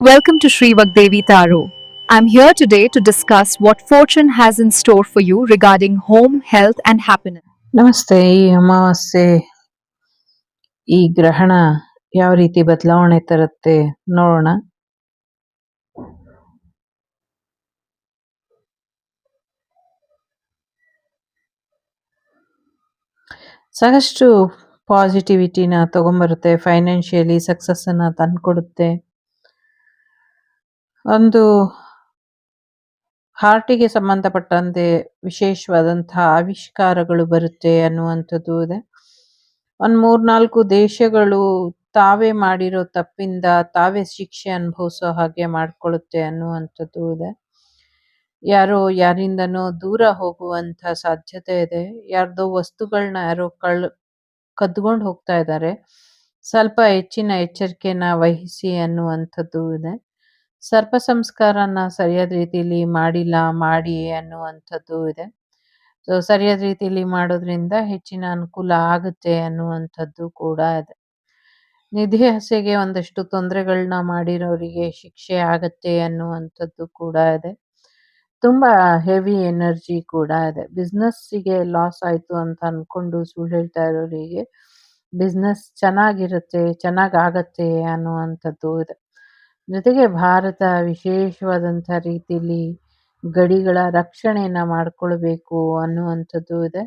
Welcome to Sri Vagdevi Taro. I'm here today to discuss what fortune has in store for you regarding home, health, and happiness. ನಮಸ್ತೆ ಈ ಅಮಾವಾಸ್ಯೆ ಈ ಗ್ರಹಣ ಯಾವ ರೀತಿ ಬದಲಾವಣೆ ತರುತ್ತೆ ನೋಡೋಣ ಸಾಕಷ್ಟು ಪಾಸಿಟಿವಿಟಿನ ತಗೊಂಬರುತ್ತೆ ಫೈನಾನ್ಷಿಯಲಿ ಸಕ್ಸಸ್ ಅನ್ನ ತಂದ್ಕೊಡುತ್ತೆ ಒಂದು ಹಾರ್ಟಿಗೆ ಸಂಬಂಧಪಟ್ಟಂತೆ ವಿಶೇಷವಾದಂತಹ ಆವಿಷ್ಕಾರಗಳು ಬರುತ್ತೆ ಅನ್ನುವಂಥದ್ದು ಇದೆ. ಒಂದ್ ಮೂರ್ನಾಲ್ಕು ದೇಶಗಳು ತಾವೇ ಮಾಡಿರೋ ತಪ್ಪಿಂದ ತಾವೇ ಶಿಕ್ಷೆ ಅನುಭವಿಸೋ ಹಾಗೆ ಮಾಡ್ಕೊಳ್ಳುತ್ತೆ ಅನ್ನುವಂಥದ್ದು ಇದೆ. ಯಾರೋ ಯಾರಿಂದನೋ ದೂರ ಹೋಗುವಂತ ಸಾಧ್ಯತೆ ಇದೆ. ಯಾರ್ದೋ ವಸ್ತುಗಳನ್ನ ಯಾರೋ ಕಳ್, ಕದ್ಕೊಂಡು ಹೋಗ್ತಾ ಇದ್ದಾರೆ. ಸ್ವಲ್ಪ ಹೆಚ್ಚಿನ ಎಚ್ಚರಿಕೆನ ವಹಿಸಿ ಅನ್ನುವಂಥದ್ದು ಇದೆ. ಸರ್ಪ ಸಂಸ್ಕಾರನ ಸರಿಯಾದ ರೀತಿಯಲ್ಲಿ ಮಾಡಿಲ್ಲ, ಮಾಡಿ ಅನ್ನುವಂಥದ್ದು ಇದೆ. ಸೊ ಸರಿಯಾದ ರೀತಿಯಲ್ಲಿ ಮಾಡೋದ್ರಿಂದ ಹೆಚ್ಚಿನ ಅನುಕೂಲ ಆಗುತ್ತೆ ಅನ್ನುವಂಥದ್ದು ಕೂಡ ಇದೆ. ನಿಧಿ ಹಸೆಗೆ ಒಂದಷ್ಟು ತೊಂದರೆಗಳನ್ನ ಮಾಡಿರೋರಿಗೆ ಶಿಕ್ಷೆ ಆಗತ್ತೆ ಅನ್ನುವಂಥದ್ದು ಕೂಡ ಇದೆ. ತುಂಬಾ ಹೆವಿ ಎನರ್ಜಿ ಕೂಡ ಇದೆ. ಬಿಸ್ನೆಸ್ಸಿಗೆ ಲಾಸ್ ಆಯ್ತು ಅಂತ ಅಂದ್ಕೊಂಡು ಸುಳ್ಳು ಹೇಳ್ತಾ ಇರೋರಿಗೆ ಬಿಸ್ನೆಸ್ ಚೆನ್ನಾಗಿರುತ್ತೆ ಚೆನ್ನಾಗಾಗತ್ತೆ ಅನ್ನುವಂಥದ್ದು ಇದೆ. ಜೊತೆಗೆ ಭಾರತ ವಿಶೇಷವಾದಂಥ ರೀತಿಯಲ್ಲಿ ಗಡಿಗಳ ರಕ್ಷಣೆಯನ್ನು ಮಾಡ್ಕೊಳ್ಬೇಕು ಅನ್ನುವಂಥದ್ದು ಇದೆ.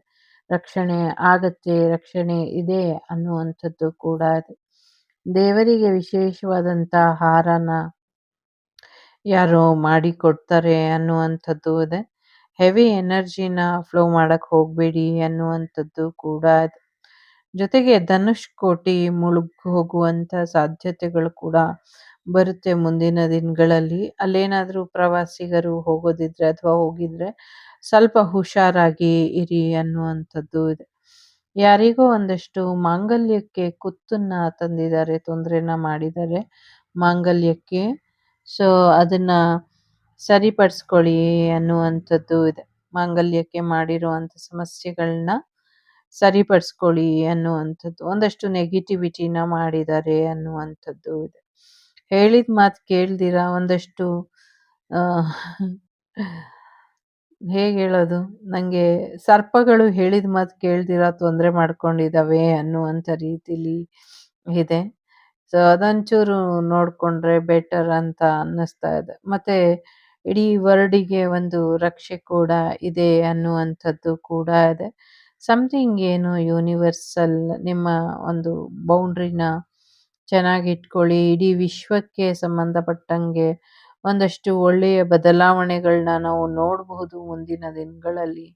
ರಕ್ಷಣೆ ಆಗತ್ತೆ, ರಕ್ಷಣೆ ಇದೆ ಅನ್ನುವಂಥದ್ದು ಕೂಡ ಇದೆ. ದೇವರಿಗೆ ವಿಶೇಷವಾದಂತ ಹಾರನ ಯಾರೋ ಮಾಡಿಕೊಡ್ತಾರೆ ಅನ್ನುವಂಥದ್ದು ಇದೆ. ಹೆವಿ ಎನರ್ಜಿನ ಫ್ಲೋ ಮಾಡಕ್ ಹೋಗಬೇಡಿ ಅನ್ನುವಂಥದ್ದು ಕೂಡ ಇದೆ. ಜೊತೆಗೆ ಧನುಷ್ ಕೋಟಿ ಮುಳುಗ್ ಹೋಗುವಂತ ಸಾಧ್ಯತೆಗಳು ಕೂಡ ಬರುತ್ತೆ ಮುಂದಿನ ದಿನಗಳಲ್ಲಿ. ಅಲ್ಲೇನಾದರೂ ಪ್ರವಾಸಿಗರು ಹೋಗೋದಿದ್ರೆ ಅಥವಾ ಹೋಗಿದ್ರೆ ಸ್ವಲ್ಪ ಹುಷಾರಾಗಿ ಇರಿ ಅನ್ನುವಂಥದ್ದು ಇದೆ. ಯಾರಿಗೋ ಒಂದಷ್ಟು ಮಾಂಗಲ್ಯಕ್ಕೆ ಕುತ್ತನ್ನ ತಂದಿದ್ದಾರೆ, ತೊಂದರೆನ ಮಾಡಿದ್ದಾರೆ ಮಾಂಗಲ್ಯಕ್ಕೆ. ಸೊ, ಅದನ್ನ ಸರಿಪಡಿಸ್ಕೊಳ್ಳಿ ಅನ್ನುವಂಥದ್ದು ಇದೆ. ಮಾಂಗಲ್ಯಕ್ಕೆ ಮಾಡಿರುವಂತ ಸಮಸ್ಯೆಗಳನ್ನ ಸರಿಪಡಿಸ್ಕೊಳ್ಳಿ ಅನ್ನುವಂಥದ್ದು. ಒಂದಷ್ಟು ನೆಗೆಟಿವಿಟಿನ ಮಾಡಿದ್ದಾರೆ ಅನ್ನುವಂಥದ್ದು ಇದೆ. ಹೇಳಿದ ಮಾತು ಕೇಳ್ದಿರ ಒಂದಷ್ಟು? ಹೇಗೆ ಹೇಳೋದು? ನನಗೆ ಸರ್ಪಗಳು ಹೇಳಿದ ಮಾತು ಕೇಳ್ದಿರ ತೊಂದರೆ ಮಾಡ್ಕೊಂಡಿದಾವೆ ಅನ್ನುವಂಥ ರೀತಿಲಿ ಇದೆ. ಸೊ ಅದೊಂಚೂರು ನೋಡಿಕೊಂಡ್ರೆ ಬೆಟರ್ ಅಂತ ಅನ್ನಿಸ್ತಾ ಇದೆ. ಮತ್ತೆ ಇಡೀ ವರ್ಡಿಗೆ ಒಂದು ರಕ್ಷೆ ಕೂಡ ಇದೆ ಅನ್ನುವಂಥದ್ದು ಕೂಡ ಇದೆ. ಸಮಥಿಂಗ್ ಏನು ಯೂನಿವರ್ಸಲ್ ನಿಮ್ಮ ಒಂದು ಬೌಂಡ್ರಿನ ಚೆನ್ನಾಗಿ ಇಟ್ಕೊಳ್ಳಿ ಇಡೀ ವಿಶ್ವಕ್ಕೆ ಸಂಬಂಧಪಟ್ಟಂಗೆ ಒಂದಷ್ಟು ಒಳ್ಳೆಯ ಬದಲಾವಣೆಗಳನ್ನ ನಾವು ನೋಡಬಹುದು ಮುಂದಿನ ದಿನಗಳಲ್ಲಿ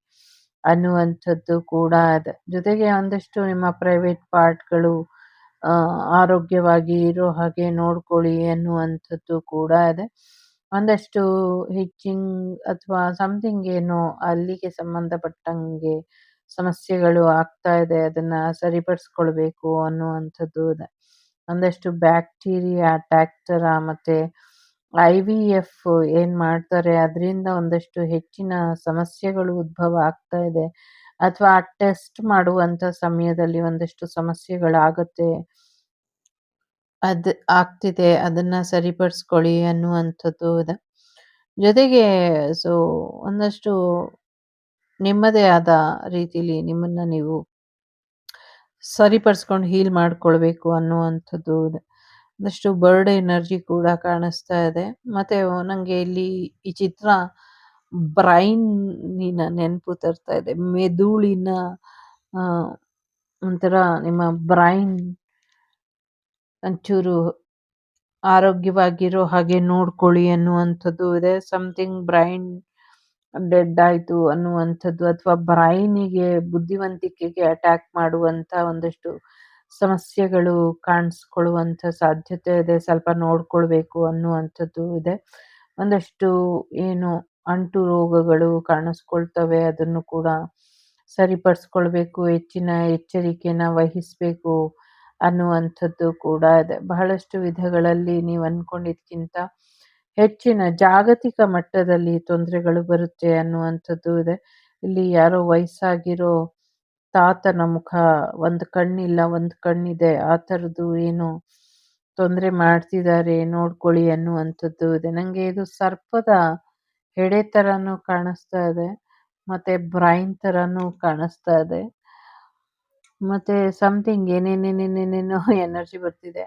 ಅನ್ನುವಂಥದ್ದು ಕೂಡ ಇದೆ. ಜೊತೆಗೆ ಒಂದಷ್ಟು ನಿಮ್ಮ ಪ್ರೈವೇಟ್ ಪಾರ್ಟ್ಗಳು ಆರೋಗ್ಯವಾಗಿ ಇರೋ ಹಾಗೆ ನೋಡ್ಕೊಳ್ಳಿ ಅನ್ನುವಂಥದ್ದು ಕೂಡ ಇದೆ. ಒಂದಷ್ಟು ಹಿಚ್ಚಿಂಗ್ ಅಥವಾ ಸಮಥಿಂಗ್ ಏನೋ ಅಲ್ಲಿಗೆ ಸಂಬಂಧಪಟ್ಟಂಗೆ ಸಮಸ್ಯೆಗಳು ಆಗ್ತಾ ಇದೆ, ಅದನ್ನ ಸರಿಪಡಿಸ್ಕೊಳ್ಬೇಕು ಅನ್ನುವಂಥದ್ದು ಇದೆ. ಒಂದಷ್ಟು ಬ್ಯಾಕ್ಟೀರಿಯಾ, ಟ್ಯಾಕ್ಟರ ಮತ್ತೆ ಐ ವಿ ಎಫ್ ಏನ್ ಮಾಡ್ತಾರೆ, ಅದರಿಂದ ಒಂದಷ್ಟು ಹೆಚ್ಚಿನ ಸಮಸ್ಯೆಗಳು ಉದ್ಭವ ಆಗ್ತಾ ಇದೆ. ಅಥವಾ ಟೆಸ್ಟ್ ಮಾಡುವಂತ ಸಮಯದಲ್ಲಿ ಒಂದಷ್ಟು ಸಮಸ್ಯೆಗಳಾಗುತ್ತೆ. ಅದ್ ಆಗ್ತಿದೆ, ಅದನ್ನ ಸರಿಪಡಿಸ್ಕೊಳ್ಳಿ ಅನ್ನುವಂಥದ್ದು ಇದೆ. ಜೊತೆಗೆ ಸೊ ಒಂದಷ್ಟು ನಿಮ್ಮದೇ ಆದ ರೀತಿಲಿ ನಿಮ್ಮನ್ನ ನೀವು ಸರಿಪಡಿಸ್ಕೊಂಡು ಹೀಲ್ ಮಾಡ್ಕೊಳ್ಬೇಕು ಅನ್ನುವಂಥದ್ದು ಇದೆ. ಒಂದಷ್ಟು ಬರ್ಡ್ ಎನರ್ಜಿ ಕೂಡ ಕಾಣಿಸ್ತಾ ಇದೆ. ಮತ್ತೆ ನಂಗೆ ಇಲ್ಲಿ ಈ ಚಿತ್ರ ಬ್ರೈನಿನ ನೆನಪು ತರ್ತಾ ಇದೆ. ಮೆದುಳಿನ ಒಂಥರ ನಿಮ್ಮ ಬ್ರೈನ್ ಒಂಚೂರು ಆರೋಗ್ಯವಾಗಿರೋ ಹಾಗೆ ನೋಡ್ಕೊಳ್ಳಿ ಅನ್ನುವಂಥದ್ದು ಇದೆ. ಸಮಥಿಂಗ್ ಬ್ರೈನ್ ಡೆಡ್ ಆಯ್ತು ಅನ್ನುವಂಥದ್ದು ಅಥವಾ ಬ್ರೈನಿಗೆ ಬುದ್ಧಿವಂತಿಕೆಗೆ ಅಟ್ಯಾಕ್ ಮಾಡುವಂತ ಒಂದಷ್ಟು ಸಮಸ್ಯೆಗಳು ಕಾಣಿಸ್ಕೊಳ್ಳುವಂಥ ಸಾಧ್ಯತೆ ಇದೆ. ಸ್ವಲ್ಪ ನೋಡ್ಕೊಳ್ಬೇಕು ಅನ್ನುವಂಥದ್ದು ಇದೆ. ಒಂದಷ್ಟು ಏನು ಅಂಟು ರೋಗಗಳು ಕಾಣಿಸ್ಕೊಳ್ತವೆ. ಅದನ್ನು ಕೂಡ ಸರಿಪಡಿಸ್ಕೊಳ್ಬೇಕು. ಹೆಚ್ಚಿನ ಎಚ್ಚರಿಕೆನ ವಹಿಸ್ಬೇಕು ಅನ್ನುವಂಥದ್ದು ಕೂಡ ಇದೆ. ಬಹಳಷ್ಟು ವಿಧಗಳಲ್ಲಿ ನೀವು ಅನ್ಕೊಂಡಿದ್ಕಿಂತ ಹೆಚ್ಚಿನ ಜಾಗತಿಕ ಮಟ್ಟದಲ್ಲಿ ತೊಂದರೆಗಳು ಬರುತ್ತೆ ಅನ್ನುವಂಥದ್ದು ಇದೆ. ಇಲ್ಲಿ ಯಾರೋ ವಯಸ್ಸಾಗಿರೋ ತಾತನ ಮುಖ, ಒಂದು ಕಣ್ಣಿಲ್ಲ, ಒಂದು ಕಣ್ಣಿದೆ, ಆ ಥರದ್ದು ಏನು ತೊಂದರೆ ಮಾಡ್ತಿದ್ದಾರೆ ನೋಡ್ಕೊಳ್ಳಿ ಅನ್ನುವಂಥದ್ದು ಇದೆ. ನನಗೆ ಇದು ಸರ್ಪದ ಹೆಡೆ ಥರನೂ ಕಾಣಿಸ್ತಾ ಇದೆ, ಮತ್ತೆ ಬ್ರೈನ್ ಥರನೂ ಕಾಣಿಸ್ತಾ ಇದೆ, ಮತ್ತೆ ಸಮಥಿಂಗ್ ಏನೇನೇನೇನೇನೇನೋ ಎನರ್ಜಿ ಬರ್ತಿದೆ.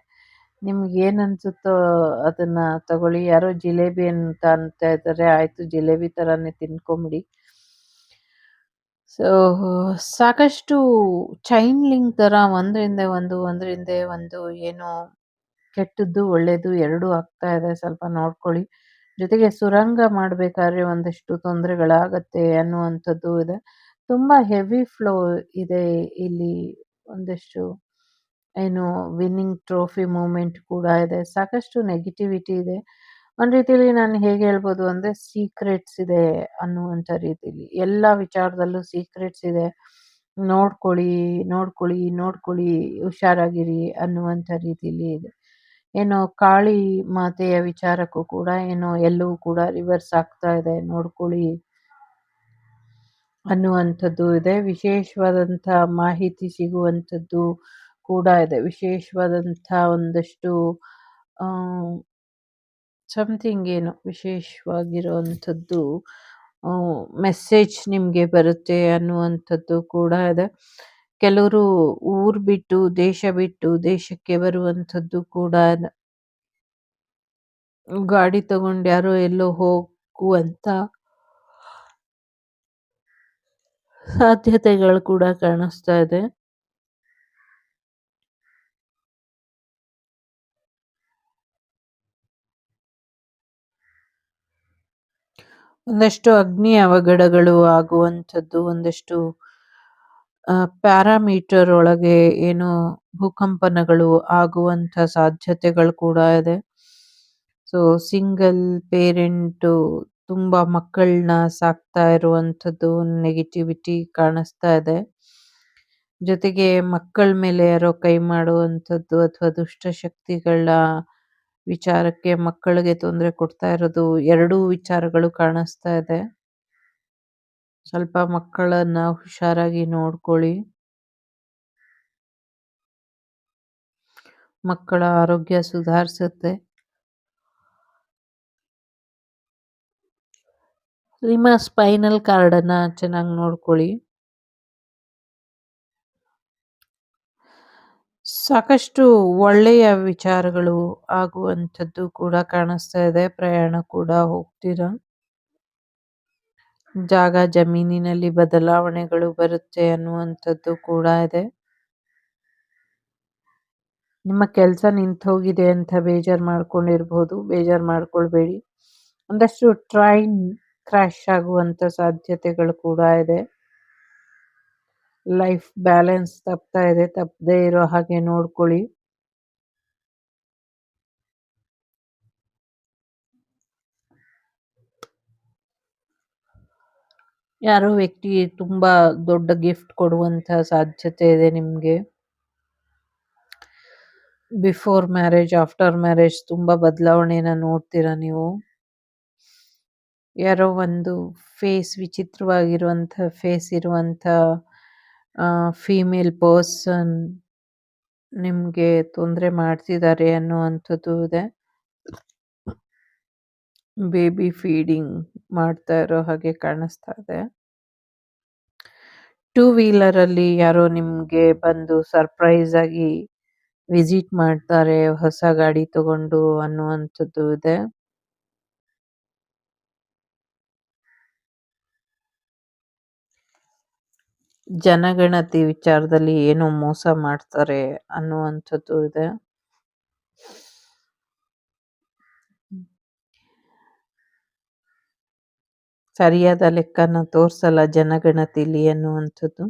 ನಿಮ್ಗೆ ಏನ್ ಅನ್ಸುತ್ತೋ ಅದನ್ನ ತಗೊಳ್ಳಿ. ಯಾರೋ ಜಿಲೇಬಿ ಅಂತ ಅಂತ ಇದ್ದಾರೆ ಆಯಿತು ಜಿಲೇಬಿ ತರಾನೇ ತಿನ್ಕೊಂಬಿಡಿ. ಸೊ ಸಾಕಷ್ಟು ಚೈನ್ ಲಿಂಕ್ ತರ ಒಂದ್ರಿಂದ ಒಂದು, ಒಂದರಿಂದ ಒಂದು ಏನು ಕೆಟ್ಟದ್ದು ಒಳ್ಳೆಯದು ಎರಡೂ ಆಗ್ತಾ ಇದೆ. ಸ್ವಲ್ಪ ನೋಡ್ಕೊಳ್ಳಿ. ಜೊತೆಗೆ ಸುರಂಗ ಮಾಡ್ಬೇಕಾದ್ರೆ ಒಂದಷ್ಟು ತೊಂದರೆಗಳಾಗತ್ತೆ ಅನ್ನುವಂಥದ್ದು ಇದೆ. ತುಂಬಾ ಹೆವಿ ಫ್ಲೋ ಇದೆ ಇಲ್ಲಿ ಒಂದಷ್ಟು ಏನು ವಿನ್ನಿಂಗ್ ಟ್ರೋಫಿ ಮೂಮೆಂಟ್ ಕೂಡ ಇದೆ. ಸಾಕಷ್ಟು ನೆಗೆಟಿವಿಟಿ ಇದೆ. ಒಂದು ರೀತಿಲಿ ನಾನು ಹೇಗೆ ಹೇಳ್ಬೋದು ಅಂದ್ರೆ ಸೀಕ್ರೆಟ್ಸ್ ಇದೆ ಅನ್ನುವಂಥ ರೀತಿಲಿ. ಎಲ್ಲ ವಿಚಾರದಲ್ಲೂ ಸೀಕ್ರೆಟ್ಸ್ ಇದೆ. ನೋಡ್ಕೊಳ್ಳಿ ನೋಡ್ಕೊಳ್ಳಿ ನೋಡ್ಕೊಳ್ಳಿ, ಹುಷಾರಾಗಿರಿ ಅನ್ನುವಂಥ ರೀತಿಲಿ ಇದೆ. ಏನೋ ಕಾಳಿ ಮಾತೆಯ ವಿಚಾರಕ್ಕೂ ಕೂಡ ಏನೋ ಎಲ್ಲವೂ ಕೂಡ ರಿವರ್ಸ್ ಆಗ್ತಾ ಇದೆ. ನೋಡ್ಕೊಳ್ಳಿ ಅನ್ನುವಂಥದ್ದು ಇದೆ. ವಿಶೇಷವಾದಂಥ ಮಾಹಿತಿ ಸಿಗುವಂಥದ್ದು ಕೂಡ ಇದೆ. ವಿಶೇಷವಾದಂಥ ಒಂದಷ್ಟು ಸಮಥಿಂಗ್ ಏನು ವಿಶೇಷವಾಗಿರುವಂಥದ್ದು ಮೆಸೇಜ್ ನಿಮಗೆ ಬರುತ್ತೆ ಅನ್ನುವಂಥದ್ದು ಕೂಡ ಇದೆ. ಕೆಲವರು ಊರ್ ಬಿಟ್ಟು, ದೇಶ ಬಿಟ್ಟು, ದೇಶಕ್ಕೆ ಬರುವಂಥದ್ದು ಕೂಡ ಇದೆ. ಗಾಡಿ ತಗೊಂಡು ಯಾರೋ ಎಲ್ಲೋ ಹೋಗುವಂತ ಸಾಧ್ಯತೆಗಳು ಕೂಡ ಕಾಣಿಸ್ತಾ ಇದೆ. ಒಂದಷ್ಟು ಅಗ್ನಿ ಅವಘಡಗಳು ಆಗುವಂಥದ್ದು, ಒಂದಷ್ಟು ಪ್ಯಾರಾಮೀಟರ್ ಒಳಗೆ ಏನು ಭೂಕಂಪನಗಳು ಆಗುವಂಥ ಸಾಧ್ಯತೆಗಳು ಕೂಡ ಇದೆ. ಸೊ ಸಿಂಗಲ್ ಪೇರೆಂಟು ತುಂಬಾ ಮಕ್ಕಳನ್ನ ಸಾಕ್ತಾ ಇರುವಂಥದ್ದು ನೆಗೆಟಿವಿಟಿ ಕಾಣಿಸ್ತಾ ಇದೆ. ಜೊತೆಗೆ ಮಕ್ಕಳ ಮೇಲೆ ಯಾರೋ ಕೈ ಮಾಡುವಂಥದ್ದು ಅಥವಾ ದುಷ್ಟಶಕ್ತಿಗಳ ವಿಚಾರಕ್ಕೆ ಮಕ್ಕಳಿಗೆ ತೊಂದರೆ ಕೊಡ್ತಾ ಇರೋದು ಎರಡು ವಿಚಾರಗಳು ಕಾಣಿಸ್ತಾ ಇದೆ. ಸ್ವಲ್ಪ ಮಕ್ಕಳನ್ನ ಹುಷಾರಾಗಿ ನೋಡ್ಕೊಳ್ಳಿ. ಮಕ್ಕಳ ಆರೋಗ್ಯ ಸುಧಾರಿಸುತ್ತೆ. ನಿಮ್ಮ ಸ್ಪೈನಲ್ ಕಾರ್ಡನ್ನ ಚೆನ್ನಾಗಿ ನೋಡ್ಕೊಳ್ಳಿ. ಸಾಕಷ್ಟು ಒಳ್ಳೆಯ ವಿಚಾರಗಳು ಆಗುವಂಥದ್ದು ಕೂಡ ಕಾಣಿಸ್ತಾ ಇದೆ. ಪ್ರಯಾಣ ಕೂಡ ಹೋಗ್ತೀರಾ? ಜಾಗ ಜಮೀನಿನಲ್ಲಿ ಬದಲಾವಣೆಗಳು ಬರುತ್ತೆ ಅನ್ನುವಂಥದ್ದು ಕೂಡ ಇದೆ. ನಿಮ್ಮ ಕೆಲಸ ನಿಂತು ಹೋಗಿದೆ ಅಂತ ಬೇಜಾರು ಮಾಡ್ಕೊಂಡಿರ್ಬೋದು. ಬೇಜಾರು ಮಾಡ್ಕೊಳ್ಬೇಡಿ. ಒಂದಷ್ಟು ಟ್ರೈನ್ ಕ್ರ್ಯಾಶ್ ಆಗುವಂತ ಸಾಧ್ಯತೆಗಳು ಕೂಡ ಇದೆ. ಲೈಫ್ ಬ್ಯಾಲೆನ್ಸ್ ತಪ್ತಾ ಇದೆ ತಪ್ಪದೆ ಇರೋ ಹಾಗೆ ನೋಡ್ಕೊಳ್ಳಿ. ಯಾರೋ ವ್ಯಕ್ತಿ ತುಂಬಾ ದೊಡ್ಡ ಗಿಫ್ಟ್ ಕೊಡುವಂತ ಸಾಧ್ಯತೆ ಇದೆ ನಿಮ್ಗೆ. ಬಿಫೋರ್ ಮ್ಯಾರೇಜ್ ಆಫ್ಟರ್ ಮ್ಯಾರೇಜ್ ತುಂಬಾ ಬದಲಾವಣೆನ ನೋಡ್ತೀರಾ ನೀವು? ಯಾರೋ ಒಂದು ಫೇಸ್ ವಿಚಿತ್ರವಾಗಿರುವಂತ ಫೇಸ್ ಫೀಮೇಲ್ ಪರ್ಸನ್ ನಿಮ್ಗೆ ತೊಂದರೆ ಮಾಡ್ತಿದ್ದಾರೆ ಅನ್ನುವಂಥದ್ದು ಇದೆ. ಬೇಬಿ ಫೀಡಿಂಗ್ ಮಾಡ್ತಾ ಇರೋ ಹಾಗೆ ಕಾಣಿಸ್ತಾ ಇದೆ. ಟೂ ವೀಲರ್ ಅಲ್ಲಿ ಯಾರೋ ನಿಮ್ಗೆ ಬಂದು ಸರ್ಪ್ರೈಸ್ ಆಗಿ ವಿಸಿಟ್ ಮಾಡ್ತಾರೆ, ಹೊಸ ಗಾಡಿ ತಗೊಂಡು ಅನ್ನುವಂಥದ್ದು ಇದೆ. ಜನಗಣತಿ ವಿಚಾರದಲ್ಲಿ ಏನು ಮೋಸ ಮಾಡ್ತಾರೆ ಅನ್ನುವಂಥದ್ದು ಇದೆ. ಸರಿಯಾದ ಲೆಕ್ಕನ ತೋರಿಸಲ್ಲ ಜನಗಣತಿಲಿ ಅನ್ನುವಂಥದ್ದು.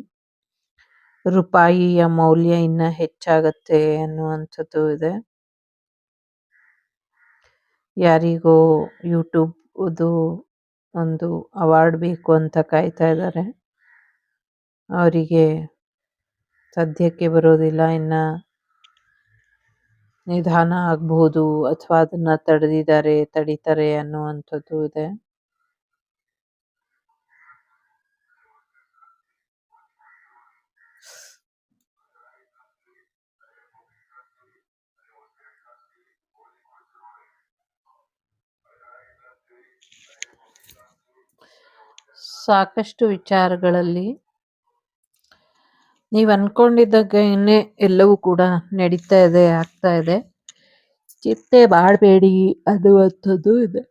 ರೂಪಾಯಿಯ ಮೌಲ್ಯ ಇನ್ನ ಹೆಚ್ಚಾಗತ್ತೆ ಅನ್ನುವಂಥದ್ದು ಇದೆ. ಯಾರಿಗೋ ಯೂಟ್ಯೂಬ್ ಒಂದು ಅವಾರ್ಡ್ ಬೇಕು ಅಂತ ಕಾಯ್ತಾ ಇದ್ದಾರೆ. ಅವರಿಗೆ ಸದ್ಯಕ್ಕೆ ಬರೋದಿಲ್ಲ ಇನ್ನು ನಿಧಾನ ಆಗಬಹುದು ಅಥವಾ ಅದನ್ನ ತಡೆದಿದ್ದಾರೆ ತಡೀತಾರೆ ಅನ್ನುವಂಥದ್ದು ಇದೆ. ಸಾಕಷ್ಟು ವಿಚಾರಗಳಲ್ಲಿ ನೀವು ಅನ್ಕೊಂಡಿದ್ದಾಗೇನೆ ಎಲ್ಲವೂ ಕೂಡ ನಡೀತಾ ಇದೆ, ಆಗ್ತಾ ಇದೆ. ಚಿಂತೆ ಮಾಡಬೇಡಿ ಅನ್ನುವಂಥದ್ದು ಇದೆ.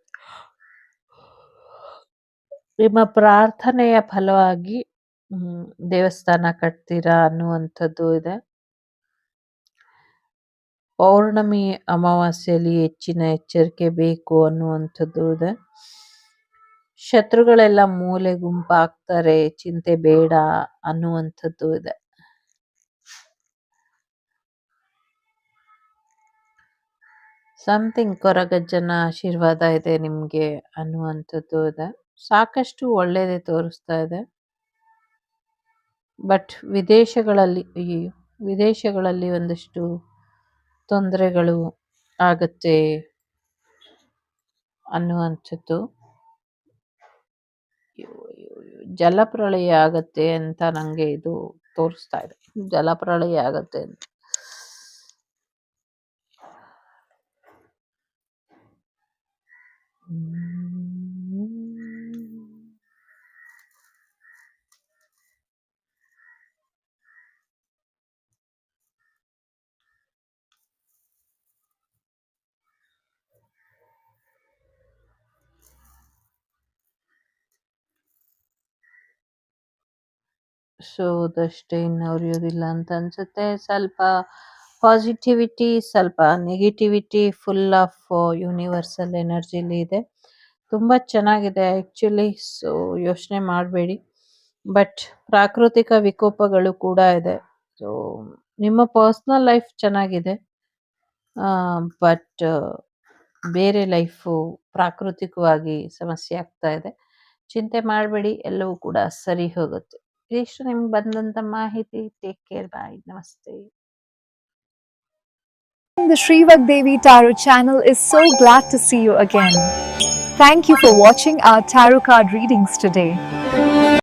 ನಿಮ್ಮ ಪ್ರಾರ್ಥನೆಯ ಫಲವಾಗಿ ದೇವಸ್ಥಾನ ಕಟ್ತೀರಾ ಅನ್ನುವಂಥದ್ದು ಇದೆ. ಪೌರ್ಣಮಿ ಅಮಾವಾಸ್ಯೆಯಲ್ಲಿ ಹೆಚ್ಚಿನ ಎಚ್ಚರಿಕೆ ಬೇಕು ಅನ್ನುವಂಥದ್ದು ಇದೆ. ಶತ್ರುಗಳೆಲ್ಲ ಮೂಲೆ ಗುಂಪಾಗ್ತಾರೆ, ಚಿಂತೆ ಬೇಡ ಅನ್ನುವಂಥದ್ದು ಇದೆ. ಸಮಥಿಂಗ್ ಕೊರಗಜ್ಜನ ಆಶೀರ್ವಾದ ಇದೆ ನಿಮಗೆ ಅನ್ನುವಂಥದ್ದು ಇದೆ. ಸಾಕಷ್ಟು ಒಳ್ಳೆಯದೇ ತೋರಿಸ್ತಾ ಇದೆ. ಬಟ್ ವಿದೇಶಗಳಲ್ಲಿ ವಿದೇಶಗಳಲ್ಲಿ ಒಂದಷ್ಟು ತೊಂದರೆಗಳು ಆಗುತ್ತೆ ಅನ್ನುವಂಥದ್ದು. ಜಲಪ್ರಳಯ ಆಗತ್ತೆ ಅಂತ ನನಗೆ ಇದು ತೋರಿಸ್ತಾ ಇದೆ. ಜಲಪ್ರಳಯ ಆಗತ್ತೆ ಅಂತ. ಸೊ ಅದಷ್ಟೇ ಇನ್ನು ಉರಿಯೋದಿಲ್ಲ ಅಂತ ಅನ್ಸುತ್ತೆ. ಸ್ವಲ್ಪ ಪಾಸಿಟಿವಿಟಿ ಸ್ವಲ್ಪ ನೆಗೆಟಿವಿಟಿ ಫುಲ್ ಆಫ್ ಯೂನಿವರ್ಸಲ್ ಎನರ್ಜಿಲಿ ಇದೆ. ತುಂಬಾ ಚೆನ್ನಾಗಿದೆ ಆ್ಯಕ್ಚುಲಿ ಸೊ ಯೋಚನೆ ಮಾಡಬೇಡಿ. ಬಟ್ ಪ್ರಾಕೃತಿಕ ವಿಕೋಪಗಳು ಕೂಡ ಇದೆ. ಸೊ ನಿಮ್ಮ ಪರ್ಸ್ನಲ್ ಲೈಫ್ ಚೆನ್ನಾಗಿದೆ. ಬಟ್ ಬೇರೆ ಲೈಫು ಪ್ರಾಕೃತಿಕವಾಗಿ ಸಮಸ್ಯೆ ಆಗ್ತಾ ಇದೆ. ಚಿಂತೆ ಮಾಡಬೇಡಿ, ಎಲ್ಲವೂ ಕೂಡ ಸರಿ ಹೋಗುತ್ತೆ. ಇದಿಷ್ಟು ನಿಮ್ಗೆ ಬಂದಂತ ಮಾಹಿತಿ ಟೇಕ್ ಕೇರ್ ಬಾಯ್ ನಮಸ್ತೆ The Shrivak Devi Tarot channel is so glad to see you again. Thank you for watching our tarot card readings today.